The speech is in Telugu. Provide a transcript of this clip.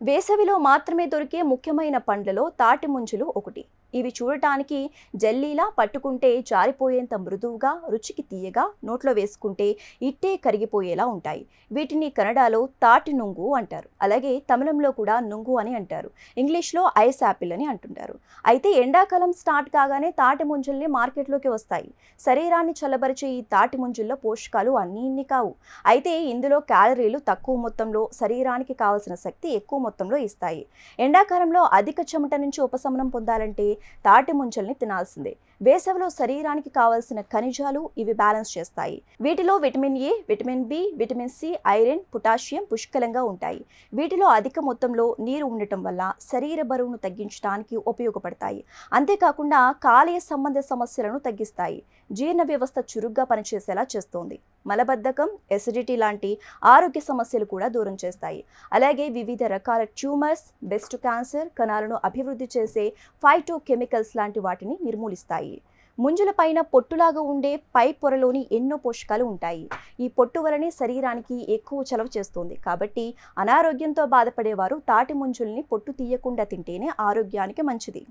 వేసవిలో మాత్రమే దొరికే ముఖ్యమైన పండ్లలో తాటి ముంజులు ఒకటి. ఇవి చూడటానికి జల్లీలా పట్టుకుంటే జారిపోయేంత మృదువుగా రుచికి తీయగా నోట్లో వేసుకుంటే ఇట్టే కరిగిపోయేలా ఉంటాయి. వీటిని కన్నడలో తాటి నుంగు అంటారు. అలాగే తమిళంలో కూడా నుంగు అని అంటారు. ఇంగ్లీష్లో ఐస్ యాపిల్ అని అంటుంటారు. అయితే ఎండాకాలం స్టార్ట్ కాగానే తాటి ముంజల్ని మార్కెట్లోకి వస్తాయి. శరీరాన్ని చల్లబరిచే ఈ తాటి ముంజుల్లో పోషకాలు అన్నీ ఇన్ని కావు. అయితే ఇందులో క్యాలరీలు తక్కువ మొత్తంలో శరీరానికి కావలసిన శక్తి ఎక్కువ మొత్తంలో ఇస్తాయి. ఎండాకాలంలో అధిక చెమట నుంచి ఉపశమనం పొందాలంటే తాటి ముంజల్ని తినాల్సిందే. వేసవిలో శరీరానికి కావలసిన ఖనిజాలు ఇవి బ్యాలెన్స్ చేస్తాయి. వీటిలో vitamin A vitamin B vitamin C iron potassium పుష్కలంగా ఉంటాయి. వీటిలో అధిక మొత్తంలో నీరు ఉండటం వల్ల శరీర బరువును తగ్గించడానికి ఉపయోగపడతాయి. అంతేకాకుండా కాలేయ సంబంధ సమస్యలను తగ్గిస్తాయి. జీర్ణ వ్యవస్థ చురుగ్గా పనిచేసేలా చేస్తోంది. మలబద్ధకం ఎసిడిటీ లాంటి ఆరోగ్య సమస్యలు కూడా దూరం చేస్తాయి. అలాగే వివిధ రకాల ట్యూమర్స్ బెస్ట్ క్యాన్సర్ కణాలను అభివృద్ధి చేసే ఫైటో కెమికల్స్ లాంటి వాటిని నిర్మూలిస్తాయి. ముంజుల పైన పొట్టులాగా ఉండే పై పొరలోని ఎన్నో పోషకాలు ఉంటాయి. ఈ పొట్టు వలనే శరీరానికి ఎక్కువ చలవ చేస్తుంది. కాబట్టి అనారోగ్యంతో బాధపడేవారు తాటి ముంజుల్ని పొట్టు తీయకుండా తింటేనే ఆరోగ్యానికి మంచిది.